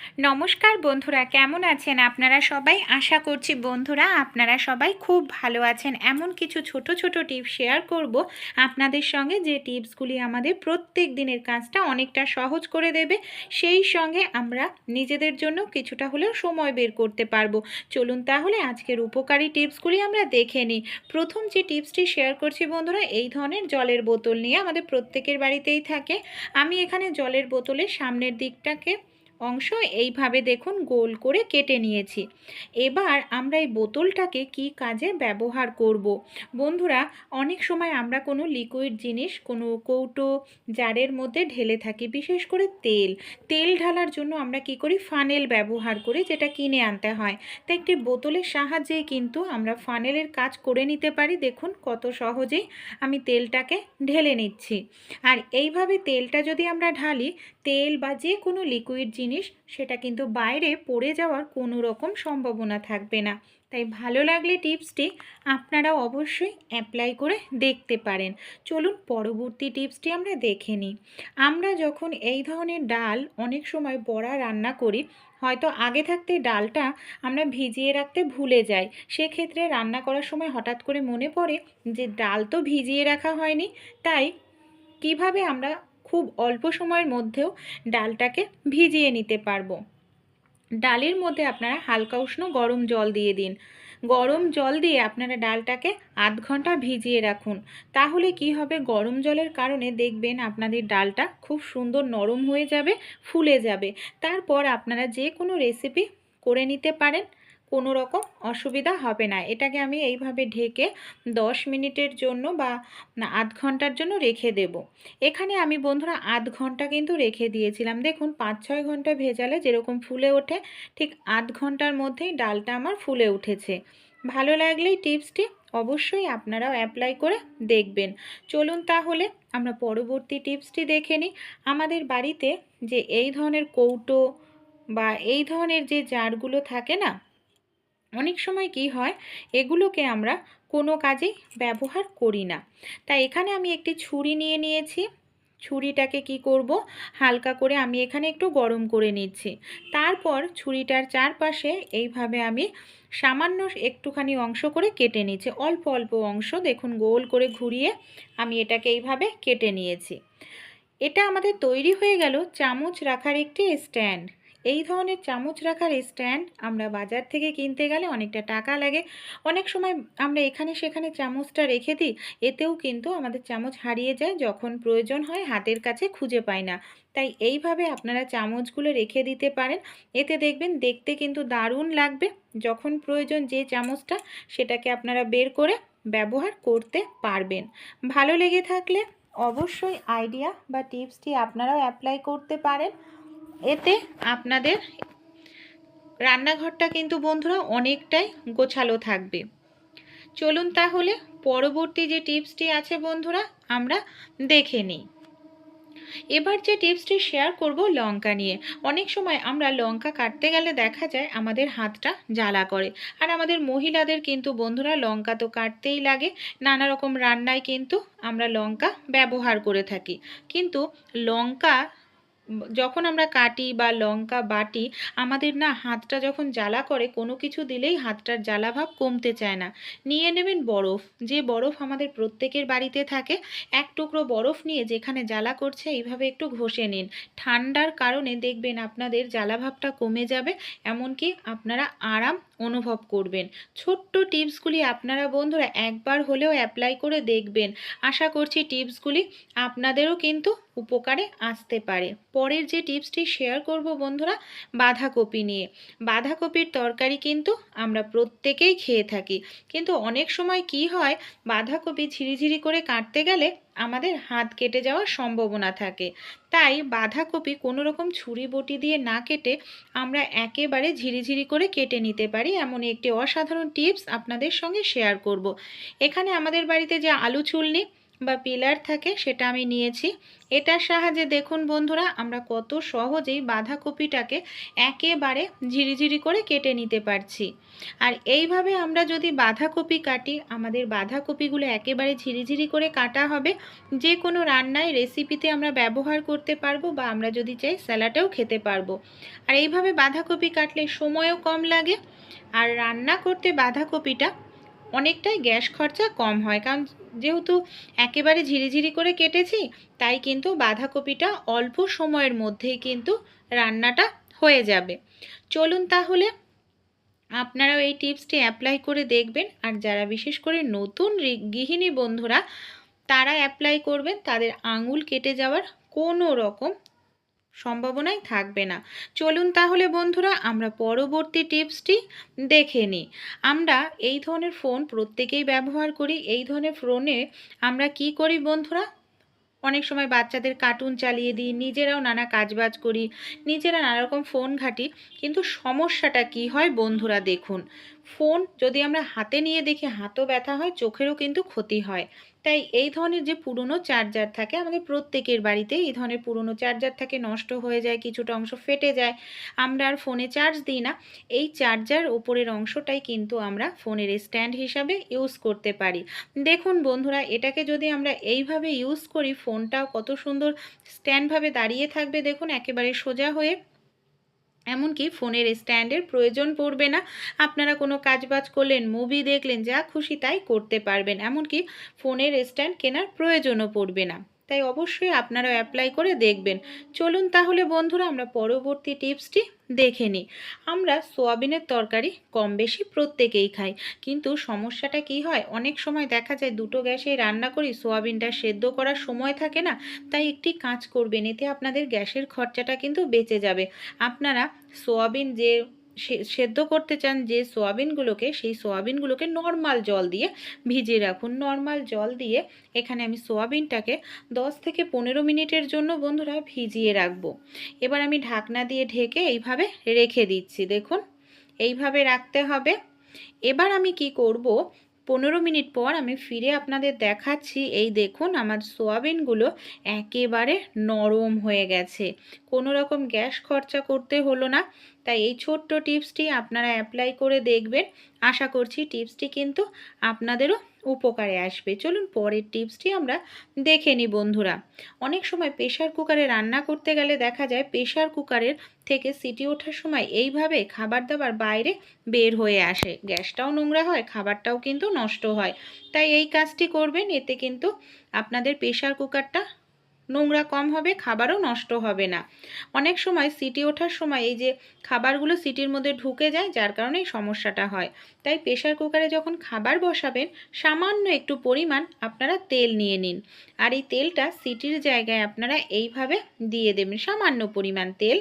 নমস্কার বন্ধুরা, কেমন আছেন আপনারা সবাই? আশা করছি বন্ধুরা আপনারা সবাই খুব ভালো আছেন। এমন কিছু ছোট ছোট টিপস শেয়ার করব। আপনাদের সঙ্গে যে টিপসগুলি আমাদের প্রত্যেক দিনের কাজটা অনেকটা সহজ করে দেবে, সেই সঙ্গে আমরা নিজেদের জন্য কিছুটা হলেও সময় বের করতে পারব। চলুন তাহলে আজকের উপকারী টিপসগুলি আমরা দেখে নিই। প্রথম যে টিপসটি শেয়ার করছি বন্ধুরা, এই ধরনের জলের বোতল নিয়ে আমাদের প্রত্যেকের বাড়িতেই থাকে। আমি এখানে জলের বোতলের সামনের দিকটাকে অংশ এইভাবে দেখুন গোল করে কেটে নিয়েছি। এবার আমরা এই বোতলটাকে কি কাজে ব্যবহার করব। বন্ধুরা, অনেক সময় আমরা কোনো লিকুইড জিনিস, কোনো কৌটো জারের মধ্যে ঢেলে থাকি, বিশেষ করে তেল। তেল ঢালার জন্য আমরা কি করি? ফানেল ব্যবহার করি, যেটা কিনে আনতে হয়। তো একটি বোতলের সাহায্যে কিন্তু আমরা ফানেলের কাজ করে নিতে পারি। দেখুন কত সহজেই আমি তেলটাকে ঢেলে নিচ্ছি। আর এইভাবে তেলটা যদি আমরা ঢালি তেল বা যে কোনো লিকুইড জিনিস, সেটা কিন্তু বাইরে পড়ে যাওয়ার কোনো রকম সম্ভাবনা থাকবে না। তাই ভালো লাগলে টিপসটি আপনারা অবশ্যই অ্যাপ্লাই করে দেখতে পারেন। চলুন পরবর্তী টিপসটি আমরা দেখে নিই। আমরা যখন এই ধরনের ডাল অনেক সময় বড়া রান্না করি, হয়তো আগে থাকতে ডালটা আমরা ভিজিয়ে রাখতে ভুলে যাই। সেক্ষেত্রে রান্না করার সময় হঠাৎ করে মনে পড়ে যে, ডাল তো ভিজিয়ে রাখা হয়নি। তাই কীভাবে আমরা খুব অল্প সময়ের মধ্যেও ডালটাকে ভিজিয়ে নিতে পারব। ডালের মধ্যে আপনারা হালকা উষ্ণ গরম জল দিয়ে দিন। গরম জল দিয়ে আপনারা ডালটাকে আধ ঘণ্টা ভিজিয়ে রাখুন। তাহলে কি হবে? গরম জলের কারণে দেখবেন আপনাদের ডালটা খুব সুন্দর নরম হয়ে যাবে, ফুলে যাবে। তারপর আপনারা যে কোনো রেসিপি করে নিতে পারেন। কোনো রকম অসুবিধা হবে না। এটাকে আমি এইভাবে ঢেকে দশ মিনিটের জন্য বা আধ ঘণ্টার জন্য রেখে দেব। এখানে আমি বন্ধুরা আধ ঘণ্টা কিন্তু রেখে দিয়েছিলাম। দেখুন, পাঁচ ছয় ঘণ্টা ভেজালে যেরকম ফুলে ওঠে, ঠিক আধ ঘণ্টার মধ্যেই ডালটা আমার ফুলে উঠেছে। ভালো লাগলেই টিপসটি অবশ্যই আপনারাও অ্যাপ্লাই করে দেখবেন। চলুন তাহলে আমরা পরবর্তী টিপসটি দেখে নিই। আমাদের বাড়িতে যে এই ধরনের কৌটো বা এই ধরনের যে জারগুলো থাকে না অনেক সময় কি হয়, এগুলোকে আমরা কোনো কাজেই ব্যবহার করি না। তাই এখানে আমি একটি ছুরি নিয়ে নিয়েছি। ছুরিটাকে কি করব? হালকা করে আমি এখানে একটু গরম করে নিচ্ছি। তারপর ছুরিটার চারপাশে এইভাবে আমি সামান্য একটুখানি অংশ করে কেটে নিচ্ছি। অল্প অল্প অংশ, দেখুন, গোল করে ঘুরিয়ে আমি এটাকে এইভাবে কেটে নিয়েছি। এটা আমাদের তৈরি হয়ে গেল চামচ রাখার একটি স্ট্যান্ড। এই ধরনের চামচ রাখার স্ট্যান্ড আমরা বাজার থেকে কিনতে গেলে অনেকটা টাকা লাগে। অনেক সময় আমরা এখানে সেখানে চামচটা রেখে দিই, এতেও কিন্তু আমাদের চামচ হারিয়ে যায়, যখন প্রয়োজন হয় হাতের কাছে খুঁজে পাই না। তাই এইভাবে আপনারা চামচগুলো রেখে দিতে পারেন। এতে দেখবেন দেখতে কিন্তু দারুণ লাগবে। যখন প্রয়োজন যে চামচটা, সেটাকে আপনারা বের করে ব্যবহার করতে পারবেন। ভালো লেগে থাকলে অবশ্যই আইডিয়া বা টিপসটি আপনারাও অ্যাপ্লাই করতে পারেন। এতে আপনাদের রান্নাঘরটা কিন্তু বন্ধুরা অনেকটাই গোছালো থাকবে। চলুন তাহলে পরবর্তী যে টিপসটি আছে বন্ধুরা, আমরা দেখে নিই। এবার যে টিপসটি শেয়ার করব লঙ্কা নিয়ে। অনেক সময় আমরা লঙ্কা কাটতে গেলে দেখা যায় আমাদের হাতটা জ্বালা করে। আর আমাদের মহিলাদের কিন্তু বন্ধুরা লঙ্কা তো কাটতেই লাগে। নানা রকম রান্নায় কিন্তু আমরা লঙ্কা ব্যবহার করে থাকি। কিন্তু লঙ্কা যখন আমরা কাটি বা লঙ্কা বাটি, আমাদের না হাতটা যখন জ্বালা করে, কোনো কিছু দিলেই হাতটার জ্বালা ভাব কমতে চায় না। নিয়ে নেবেন বরফ। যে বরফ আমাদের প্রত্যেকের বাড়িতে থাকে, এক টুকরো বরফ নিয়ে যেখানে জ্বালা করছে, এইভাবে একটু ঘষে নিন। ঠান্ডার কারণে দেখবেন আপনাদের জ্বালা ভাবটা কমে যাবে, এমনকি আপনারা আরাম অনুভব করবেন। ছোট্ট টিপসগুলি আপনারা বন্ধুরা একবার হলেও অ্যাপ্লাই করে দেখবেন। আশা করছি টিপসগুলি আপনাদেরও কিন্তু উপকারে আসতে পারে। পরের যে টিপসটি শেয়ার করব বন্ধুরা, বাঁধাকপি নিয়ে। বাঁধাকপির তরকারি কিন্তু আমরা প্রত্যেকেই খেয়ে থাকি। কিন্তু অনেক সময় কি হয়, বাঁধাকপি ঝিরিঝিরি করে কাটতে গেলে আমাদের হাত কেটে যাওয়ার সম্ভাবনা থাকে তাই বাঁধাকপি কোনো রকম ছুরি বটি দিয়ে না কেটে আমরা একেবারে ঝিরিঝিরি করে কেটে নিতে পারি এমন একটি অসাধারণ টিপস আপনাদের সঙ্গে শেয়ার করব। এখানে আমাদের বাড়িতে যে আলু ছুলনি বা পিলার থাকে সেটা আমি নিয়েছি। এটার সাহায্যে দেখুন বন্ধুরা, আমরা কত সহজেই বাঁধাকপিটাকে একেবারে ঝিরিঝিরি করে কেটে নিতে পারছি। আর এইভাবে আমরা যদি বাঁধাকপি কাটি, আমাদের বাঁধাকপিগুলো একেবারে ঝিরিঝিরি করে কাটা হবে। যে কোনো রান্নায় রেসিপিতে আমরা ব্যবহার করতে পারব বা আমরা যদি চাই স্যালাডেও খেতে পারব। আর এইভাবে বাঁধাকপি কাটলে সময়ও কম লাগে। আর রান্না করতে বাঁধাকপিটা অনেকটাই গ্যাস খরচা কম হয়। কারণ যেহেতু একেবারে ঝিরিঝিরি করে কেটেছি, তাই কিন্তু বাঁধাকপিটা অল্প সময়ের মধ্যেই কিন্তু রান্নাটা হয়ে যাবে। চলুন তাহলে আপনারাও এই টিপসটি অ্যাপ্লাই করে দেখবেন। আর যারা বিশেষ করে নতুন গৃহিণী বন্ধুরা, তারা অ্যাপ্লাই করবেন তাদের আঙুল কেটে যাওয়ার কোনো রকম সম্ভাবনাই থাকবে না। চলুন তাহলে বন্ধুরা আমরা পরবর্তী টিপসটি দেখে নিই। আমরা এই ধরনের ফোন প্রত্যেকেই ব্যবহার করি। এই ধরনের ফোনে আমরা কি করি বন্ধুরা? অনেক সময় বাচ্চাদের কার্টুন চালিয়ে দিই, নিজেরাও নানা কাজবাজ করি, নিজেরা নানা রকম ফোন ঘাঁটি। কিন্তু সমস্যাটা কি হয় বন্ধুরা দেখুন। ফোন যদি আমরা হাতে নিয়ে দেখি, হাতও ব্যথা হয়, চোখেরও কিন্তু ক্ষতি হয়। তাই এই ধরনের যে পুরনো চার্জার থাকে, আমাদের প্রত্যেকের বাড়িতে এই ধরনের পুরনো চার্জার থাকে, নষ্ট হয়ে যায়, কিছুটা অংশ ফেটে যায়। আমরা আর ফোনে চার্জ দিই না। এই চার্জার ওপরের অংশটাই কিন্তু আমরা ফোনের স্ট্যান্ড হিসাবে ইউজ করতে পারি। দেখুন বন্ধুরা, এটাকে যদি আমরা এইভাবে ইউজ করি, ফোনটাও কত সুন্দর স্ট্যান্ডভাবে দাঁড়িয়ে থাকবে। দেখুন, একেবারে সোজা হয়ে এমনকি ফোনের স্ট্যান্ডের প্রয়োজন পড়বে না। আপনারা কোনো কাজবাজ করলেন মুভি দেখলেন, যা খুশি তাই করতে পারবেন। এমনকি ফোনের স্ট্যান্ড কেনার প্রয়োজনও পড়বে না। তাই অবশ্যই আপনারা অ্যাপ্লাই করে দেখবেন। চলুন তাহলে বন্ধুরা আমরা পরবর্তী টিপসটি দেখে নিই। আমরা সোয়াবিনের তরকারি কম বেশি প্রত্যেকেই খাই, কিন্তু সমস্যাটা কি হয়? অনেক সময় দেখা যায় দুটো গ্যাসেই রান্না করি, সোয়াবিনটা সেদ্ধ করার সময় থাকে না, তাই একটি কাজ করবেন, এতে আপনাদের গ্যাসের খরচাটা কিন্তু বেঁচে যাবে। আপনারা সোয়াবিন যে সেদ্ধ করতে চান যে সোয়াবিনগুলোকে, সেই সোয়াবিনগুলোকে নর্মাল জল দিয়ে ভিজিয়ে রাখুন। নর্মাল জল দিয়ে এখানে আমি সোয়াবিনটাকে দশ থেকে পনেরো মিনিটের জন্য বন্ধুরা ভিজিয়ে রাখব। এবার আমি ঢাকনা দিয়ে ঢেকে এইভাবে রেখে দিচ্ছি। দেখুন, এইভাবে রাখতে হবে। এবার আমি কি করব? পনেরো মিনিট পর আমি ফিরে আপনাদের দেখাচ্ছি। এই দেখুন, আমার সোয়াবিনগুলো একেবারে নরম হয়ে গেছে। কোনো রকম গ্যাস খরচা করতে হলো না। তাই এই ছোট্ট টিপসটি আপনারা অ্যাপ্লাই করে দেখবেন। আশা করছি টিপসটি কিন্তু আপনাদেরও উপকারে আসবে। চলুন পরের টিপসটি আমরা দেখে নিই বন্ধুরা। অনেক সময় প্রেশার কুকারে রান্না করতে গেলে দেখা যায় প্রেশার কুকারের থেকে সিটি ওঠার সময় এইভাবে খাবার দাবার বাইরে বের হয়ে আসে। গ্যাসটাও নোংরা হয়, খাবারটাও কিন্তু নষ্ট হয়। তাই এই কাজটি করবেন, এতে কিন্তু আপনাদের প্রেশার কুকারটা নোংরা কম হবে, খাবারও নষ্ট হবে না। অনেক সময় সিটি ওঠার সময় এই যে খাবারগুলো সিটির মধ্যে ঢুকে যায়, যার কারণে এই সমস্যাটা হয়। তাই প্রেশার কুকারে যখন খাবার বসাবেন, সামান্য একটু পরিমাণ আপনারা তেল নিয়ে নিন। আর এই তেলটা সিটির জায়গায় আপনারা এইভাবে দিয়ে দেবেন, সামান্য পরিমাণ তেল।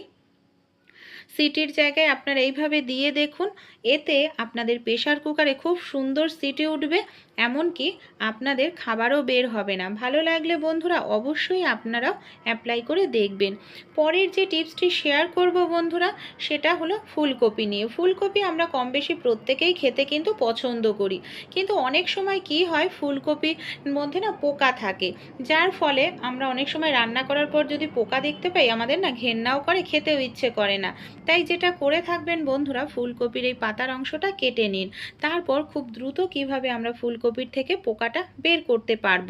সিটির জায়গায় আপনারা এইভাবে দিয়ে দেখুন, এতে আপনাদের প্রেশার কুকারে খুব সুন্দর সিটি উঠবে এমনকি আপনাদের খাবারও বের হবে না। ভালো লাগলে বন্ধুরা অবশ্যই আপনারাও অ্যাপ্লাই করে দেখবেন। পরের যে টিপসটি শেয়ার করব বন্ধুরা, সেটা হলো ফুলকপি নিয়ে। ফুলকপি আমরা কম বেশি প্রত্যেকেই খেতে কিন্তু পছন্দ করি। কিন্তু অনেক সময় কি হয়, ফুলকপির মধ্যে না পোকা থাকে, যার ফলে আমরা অনেক সময় রান্না করার পর যদি পোকা দেখতে পাই, আমাদের না ঘেন্নাও করে, খেতেও ইচ্ছে করে না। তাই যেটা করে থাকবেন বন্ধুরা, ফুলকপির এই পাতার অংশটা কেটে নিন। তারপর খুব দ্রুত কীভাবে আমরা ফুলকপির থেকে পোকাটা বের করতে পারব।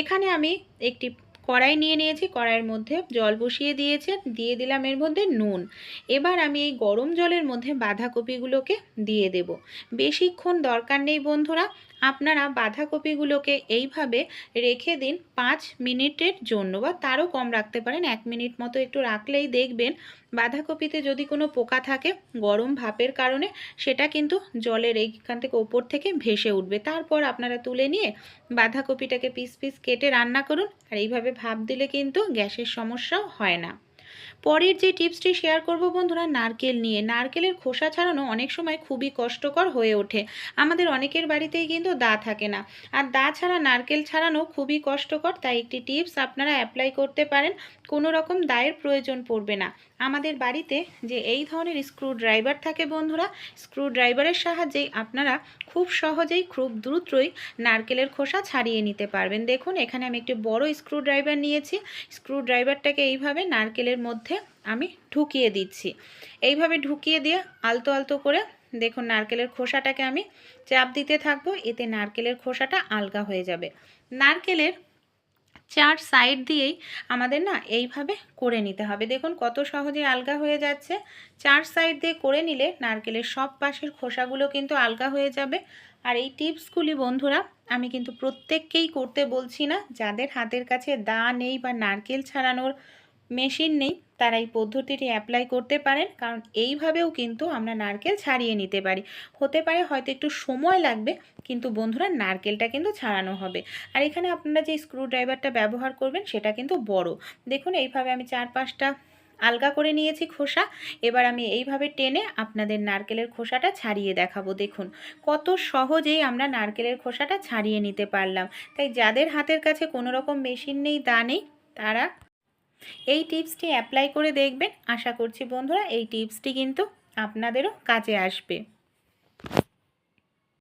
এখানে আমি একটি কড়াই নিয়ে নিয়েছি, কড়াইয়ের মধ্যে জল বসিয়ে দিয়েছে, দিয়ে দিলাম এর মধ্যে নুন। এবার আমি এই গরম জলের মধ্যে বাঁধাকপিগুলোকে দিয়ে দেব। বেশিক্ষণ দরকার নেই বন্ধুরা, আপনারা বাঁধাকপিগুলোকে এইভাবে রেখে দিন পাঁচ মিনিটের জন্য বা তারও কম রাখতে পারেন, এক মিনিট মতো একটু রাখলেই দেখবেন বাঁধাকপিতে যদি কোনো পোকা থাকে গরম ভাপের কারণে, সেটা কিন্তু জলের এইখান থেকে ওপর থেকে ভেসে উঠবে। তারপর আপনারা তুলে নিয়ে বাঁধাকপিটাকে পিস পিস কেটে রান্না করুন। আর এইভাবে ভাপ দিলে কিন্তু গ্যাসের সমস্যাও হয় না। পরের যে টিপসটি শেয়ার করব বন্ধুরা, নারকেল নিয়ে। নারকেলের খোসা ছাড়ানো অনেক সময় খুবই কষ্টকর হয়ে ওঠে। আমাদের অনেকের বাড়িতেই কিন্তু দা থাকে না। আর দা ছাড়া, নারকেল ছাড়ানো খুবই কষ্টকর। তাই একটি টিপস আপনারা অ্যাপ্লাই করতে পারেন। কোনো রকম দায়ের প্রয়োজন পড়বে না। আমাদের বাড়িতে যে এই ধরনের স্ক্রু ড্রাইভার থাকে বন্ধুরা স্ক্রু ড্রাইভারের সাহায্যেই আপনারা খুব সহজেই, খুব দ্রুতই নারকেলের খোসা ছাড়িয়ে নিতে পারবেন। দেখুন, এখানে আমি একটি বড় স্ক্রু ড্রাইভার নিয়েছি। স্ক্রু ড্রাইভারটাকে এইভাবে নারকেলের মধ্যে আমি ঢুকিয়ে দিচ্ছি। এইভাবে ঢুকিয়ে দিয়ে আলতো আলতো করে দেখুন নারকেলের খোসাটাকে আমি চাপ দিতে থাকব। এতে নারকেলের খোসাটা আলগা হয়ে যাবে। নারকেলের চার সাইড দিয়েই আমাদের না এইভাবে করে নিতে হবে। দেখুন কত সহজে আলগা হয়ে যাচ্ছে। চার সাইড দিয়ে করে নিলে নারকেলের সব পাশের খোসাগুলো কিন্তু আলগা হয়ে যাবে। আর এই টিপসগুলি বন্ধুরা, আমি কিন্তু প্রত্যেককেই করতে বলছি না। যাদের হাতের কাছে দা নেই বা নারকেল ছাড়ানোর মেশিন নেই, তারা এই পদ্ধতিটি অ্যাপ্লাই করতে পারেন, কারণ এইভাবেও কিন্তু আমরা নারকেল ছাড়িয়ে নিতে পারি। হতে পারে হয়তো একটু সময় লাগবে, কিন্তু বন্ধুরা নারকেলটা কিন্তু ছাড়ানো হবে। আর এখানে আপনারা যে স্ক্রু ড্রাইভারটা ব্যবহার করবেন, সেটা কিন্তু বড়। দেখুন, এইভাবে আমি চার পাঁচটা আলগা করে নিয়েছি খোসা। এবার আমি এইভাবে টেনে আপনাদের নারকেলের খোসাটা ছাড়িয়ে দেখাবো। দেখুন, কত সহজেই আমরা নারকেলের খোসাটা ছাড়িয়ে নিতে পারলাম। তাই যাদের হাতের কাছে কোনো রকম মেশিন নেই দা নেই, তারা এই টিপসটি অ্যাপ্লাই করে দেখবেন। আশা করছি বন্ধুরা এই টিপসটি কিন্তু আপনাদেরও কাজে আসবে।